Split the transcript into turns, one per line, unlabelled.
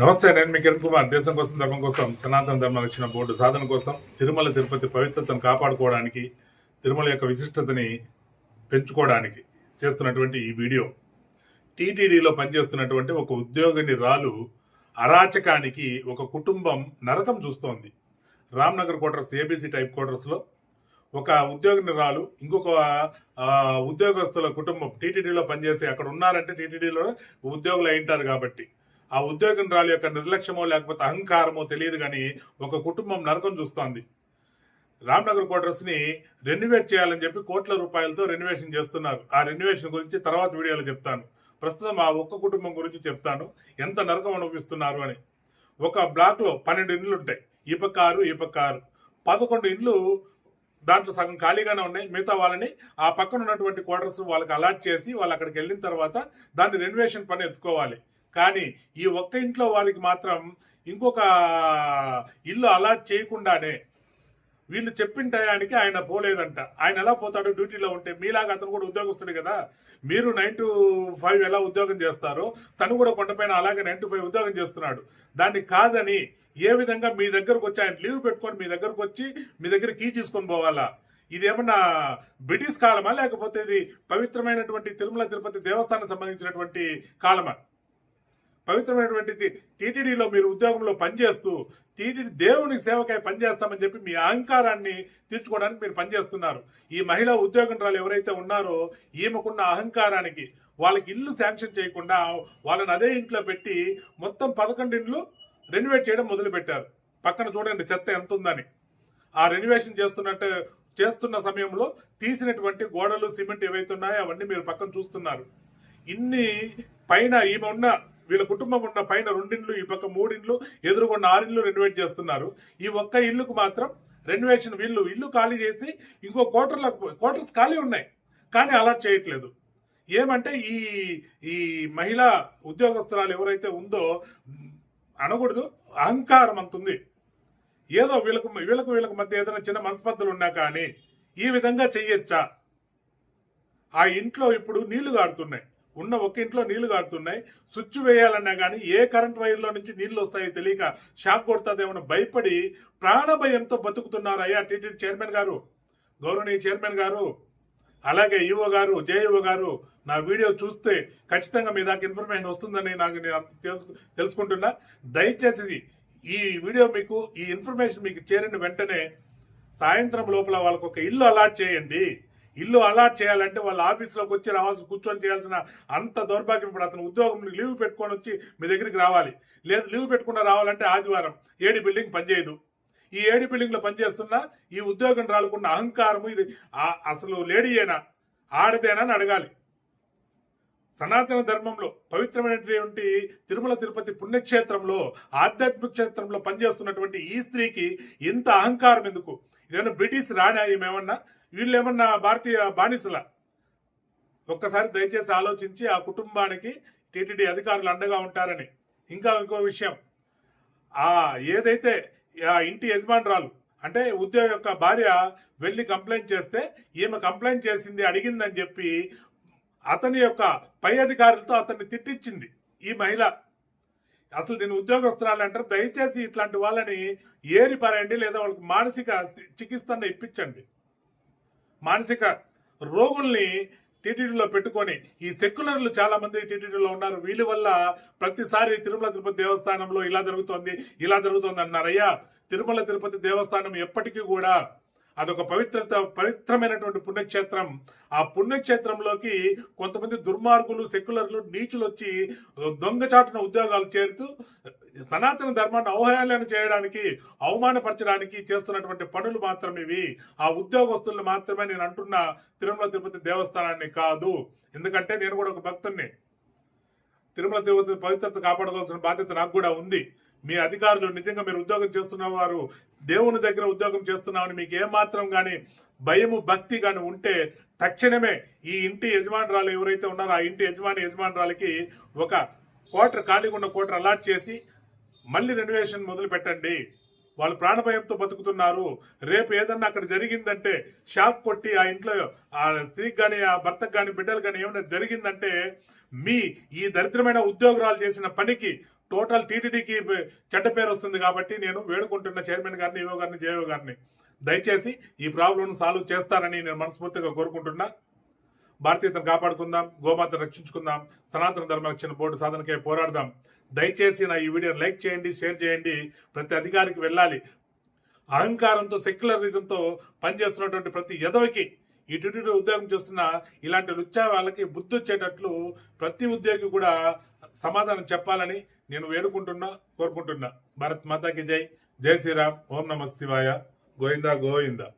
నమస్తే నేను మీ కిరణ్ కుమార్. దేశం కోసం ధర్మం కోసం సనాతన ధర్మ రక్షణ బోర్డు సాధన కోసం తిరుమల తిరుపతి పవిత్రతను కాపాడుకోవడానికి తిరుమల యొక్క విశిష్టతని పెంచుకోవడానికి చేస్తున్నటువంటి ఈ వీడియో. టీటీడీలో పనిచేస్తున్నటువంటి ఒక ఉద్యోగిని రాలు అరాచకానికి ఒక కుటుంబం నరకం చూస్తోంది. రామ్నగర్ క్వార్టర్స్ ఏబీసీ టైప్ క్వార్టర్స్లో ఒక ఉద్యోగిని రాలు ఇంకొక ఉద్యోగస్తుల కుటుంబం టీటీడీలో పనిచేసి అక్కడ ఉన్నారంటే టీటీడీలో ఉద్యోగులు అయింటారు కాబట్టి ఆ ఉద్యోగం యొక్క నిర్లక్ష్యమో లేకపోతే అహంకారమో తెలియదు కానీ ఒక కుటుంబం నరకం చూస్తోంది. రామ్నగర్ క్వార్టర్స్ని రెన్యువేట్ చేయాలని చెప్పి కోట్ల రూపాయలతో రెన్యువేషన్ చేస్తున్నారు. ఆ రెన్యువేషన్ గురించి తర్వాత వీడియోలో చెప్తాను. ప్రస్తుతం ఆ ఒక్క కుటుంబం గురించి చెప్తాను. ఎంత నరకం అనుభవిస్తున్నారు అని. ఒక బ్లాక్లో పన్నెండు ఇండ్లు ఉంటాయి. ఈ పక్క ఆరు ఈ పక్క ఆరు. పదకొండు ఇండ్లు దాంట్లో సగం ఖాళీగానే ఉన్నాయి. మిగతా వాళ్ళని ఆ పక్కన ఉన్నటువంటి క్వార్టర్స్ వాళ్ళకి అలాట్ చేసి వాళ్ళు అక్కడికి వెళ్ళిన తర్వాత దాన్ని రెనివేషన్ పని ఎత్తుకోవాలి. కానీ ఈ ఒక్క ఇంట్లో వారికి మాత్రం ఇంకొక ఇల్లు అలాట్ చేయకుండానే వీళ్ళు చెప్పిన టయానికి ఆయన పోలేదంట. ఆయన ఎలా పోతాడు డ్యూటీలో ఉంటే మీలాగా అతను కూడా ఉద్యోగస్తుడు కదా. మీరు నైన్ టు ఫైవ్ ఎలా ఉద్యోగం చేస్తారో తను కూడా కొండపైన అలాగే నైన్ టు ఫైవ్ ఉద్యోగం చేస్తున్నాడు. దాన్ని కాదని ఏ విధంగా మీ దగ్గరకు వచ్చి ఆయన లీవ్ పెట్టుకొని మీ దగ్గరకు వచ్చి మీ దగ్గర కీ తీసుకొని పోవాలా? ఇది ఏమన్నా బ్రిటిష్ కాలమా? లేకపోతే ఇది పవిత్రమైనటువంటి తిరుమల తిరుపతి దేవస్థానం సంబంధించినటువంటి కాలమా? పవిత్రమైనటువంటి టీటీడీలో మీరు ఉద్యోగంలో పనిచేస్తూ టీటీడీ దేవుని సేవకై పనిచేస్తామని చెప్పి మీ అహంకారాన్ని తీర్చుకోవడానికి మీరు పనిచేస్తున్నారు. ఈ మహిళా ఉద్యోగంరాలు ఎవరైతే ఉన్నారో ఈమెకున్న అహంకారానికి వాళ్ళకి ఇల్లు శాంక్షన్ చేయకుండా వాళ్ళని అదే ఇంట్లో పెట్టి మొత్తం పదకొండు ఇండ్లు రెనోవేట్ చేయడం మొదలుపెట్టారు. పక్కన చూడండి చెత్త ఎంత ఉందని. ఆ రెనోవేషన్ చేస్తున్నట్టు చేస్తున్న సమయంలో తీసినటువంటి గోడలు సిమెంట్ ఏవైతే ఉన్నాయో అవన్నీ మీరు పక్కన చూస్తున్నారు. ఇన్ని పైన ఈమె ఉన్న వీళ్ళ కుటుంబం ఉన్న పైన రెండిండ్లు ఈ పక్క మూడిండ్లు ఎదురుగున్న ఆరిండ్లు రెనోవేట్ చేస్తున్నారు. ఈ ఒక్క ఇల్లుకు మాత్రం రెనోవేషన్ వీళ్ళు ఇల్లు ఖాళీ చేసి ఇంకో క్వార్టర్ల క్వార్టర్స్ ఖాళీ ఉన్నాయి. కానీ అలర్ట్ చేయట్లేదు. ఏమంటే ఈ ఈ మహిళా ఉద్యోగస్తురాలు ఎవరైతే ఉందో అనకూడదు అహంకారం అంతుంది ఏదో వీళ్ళకు వీళ్ళకు వీళ్ళకు మధ్య ఏదైనా చిన్న మనస్పర్ధలు ఉన్నా కానీ ఈ విధంగా చెయ్యొచ్చా ఆ ఇంట్లో ఇప్పుడు నీళ్ళు గారుతున్నాయి. ఉన్న ఒక ఇంట్లో నీళ్ళు కాడుతున్నాయి స్విచ్ వేయాలన్నా కానీ ఏ కరెంట్ వైర్లో నుంచి నీళ్ళు వస్తాయో తెలియక షాక్ కొడుతుందేమో భయపడి ప్రాణభయంతో బతుకుతున్నారు అయ్యా టీటీడీ చైర్మన్ గారు. గౌరవనీయ చైర్మన్ గారు. అలాగే ఈఓ గారు జేఈఓ గారు నా వీడియో చూస్తే ఖచ్చితంగా మీ దాకా ఇన్ఫర్మేషన్ వస్తుందని నాకు నేను తెలుసుకుంటున్నా. దయచేసి ఈ వీడియో మీకు ఈ ఇన్ఫర్మేషన్ మీకు చేరిన వెంటనే సాయంత్రం లోపల వాళ్ళకు ఒక ఇల్లు అలాట్ చేయండి. ఇల్లు అలాట్ చేయాలంటే వాళ్ళ ఆఫీస్లోకి వచ్చి రావాల్సి కూర్చొని చేయాల్సిన అంత దౌర్భాగ్యం ఇప్పుడు అతను ఉద్యోగం లీవ్ పెట్టుకొని వచ్చి మీ దగ్గరికి రావాలి. లేదు లీవ్ పెట్టుకున్న రావాలంటే ఆదివారం ఏడి బిల్డింగ్ పనిచేయదు. ఈ ఏడి బిల్డింగ్లో పనిచేస్తున్న ఈ ఉద్యోగం రాలుకున్న అహంకారము ఇది. అసలు లేడీయేనా ఆడదేనా అని అడగాలి. సనాతన ధర్మంలో పవిత్రమైనటువంటి తిరుమల తిరుపతి పుణ్యక్షేత్రంలో ఆధ్యాత్మిక క్షేత్రంలో పనిచేస్తున్నటువంటి ఈ స్త్రీకి ఇంత అహంకారం ఎందుకు? ఇదేమన్నా బ్రిటిష్ రాణా ఏమేమన్నా వీళ్ళు ఏమన్నా భారతీయ బానిసల? ఒక్కసారి దయచేసి ఆలోచించి ఆ కుటుంబానికి టీటీడీ అధికారులు అండగా ఉంటారని. ఇంకా ఇంకో విషయం. ఆ ఏదైతే ఆ ఇంటి యజమానురాలు అంటే ఉద్యోగ యొక్క భార్య వెళ్ళి కంప్లైంట్ చేస్తే ఈమె కంప్లైంట్ చేసింది అడిగిందని చెప్పి అతని యొక్క పై అధికారులతో అతన్ని తిట్టించింది ఈ మహిళ. అసలు దీని ఉద్యోగస్తురాలు అంటారు. దయచేసి ఇట్లాంటి వాళ్ళని ఏరి పారండి లేదా వాళ్ళకి మానసిక చికిత్సను ఇప్పించండి. మానసిక రోగుల్ని టీటీడీలో పెట్టుకొని ఈ సెక్యులర్లు చాలా మంది టీటీడీలో ఉన్నారు. వీళ్ళ వల్ల ప్రతిసారి తిరుమల తిరుపతి దేవస్థానంలో ఇలా జరుగుతోంది ఇలా జరుగుతోంది అన్నారయ్యా. తిరుమల తిరుపతి దేవస్థానం ఎప్పటికీ కూడా అదొక పవిత్రత పవిత్రమైనటువంటి పుణ్యక్షేత్రం. ఆ పుణ్యక్షేత్రంలోకి కొంతమంది దుర్మార్గులు సెక్యులర్లు నీచులు వచ్చి దొంగచాటున ఉద్యోగాలు చేరుతూ సనాతన ధర్మాన్ని అవహేళన చేయడానికి అవమానపరచడానికి చేస్తున్నటువంటి పనులు మాత్రం ఇవి ఆ ఉద్యోగస్తులు మాత్రమే నేను అంటున్న తిరుమల తిరుపతి దేవస్థానాన్ని కాదు. ఎందుకంటే నేను కూడా ఒక భక్తుణ్ణి. తిరుమల తిరుపతి పవిత్రత కాపాడుకోవాల్సిన బాధ్యత నాకు కూడా ఉంది. మీ అధికారులు నిజంగా మీరు ఉద్యోగం చేస్తున్న వారు దేవుని దగ్గర ఉద్యోగం చేస్తున్నామని మీకు ఏమాత్రం కానీ భయము భక్తి కానీ ఉంటే తక్షణమే ఈ ఇంటి యజమానురాలు ఎవరైతే ఉన్నారో ఆ ఇంటి యజమాని యజమానురాలకి ఒక క్వార్టర్ ఖాళీగా ఉన్న క్వార్టర్ అలాట్ చేసి మళ్ళీ రెనోవేషన్ మొదలు పెట్టండి. వాళ్ళు ప్రాణభయంతో బతుకుతున్నారు. రేపు ఏదన్నా అక్కడ జరిగిందంటే షాక్ కొట్టి ఆ ఇంట్లో ఆ స్త్రీకి కానీ ఆ భర్తకు కానీ బిడ్డలు కానీ ఏమైనా జరిగిందంటే మీ ఈ దరిద్రమైన ఉద్యోగురాలు చేసిన పనికి టోటల్ టీటీడీకి చెడ్డ పేరు వస్తుంది కాబట్టి నేను వేడుకుంటున్న చైర్మన్ గారిని ఈవో గారిని జేఓ గారిని. దయచేసి ఈ ప్రాబ్లంను సాల్వ్ చేస్తారని నేను మనస్ఫూర్తిగా కోరుకుంటున్నా. భారతీయతను కాపాడుకుందాం గోమాతను రక్షించుకుందాం సనాతన ధర్మ రక్షణ బోర్డు సాధనకై పోరాడదాం. దయచేసి నా ఈ వీడియోని లైక్ చేయండి షేర్ చేయండి. ప్రతి అధికారికి వెళ్ళాలి. అహంకారంతో సెక్యులరిజంతో పనిచేస్తున్నటువంటి ప్రతి ఎదవికి ఈ ఉద్యోగం చేస్తున్న ఇలాంటి లుచ్చా వాళ్ళకి బుద్ధి వచ్చేటట్లు ప్రతి ఉద్యోగి కూడా సమాధానం చెప్పాలని నేను వేడుకుంటున్నా కోరుకుంటున్నా. భారత్ మాతాకి జై. జై శ్రీరామ్. ఓం నమ శివాయ. గోవిందా గోవిందా.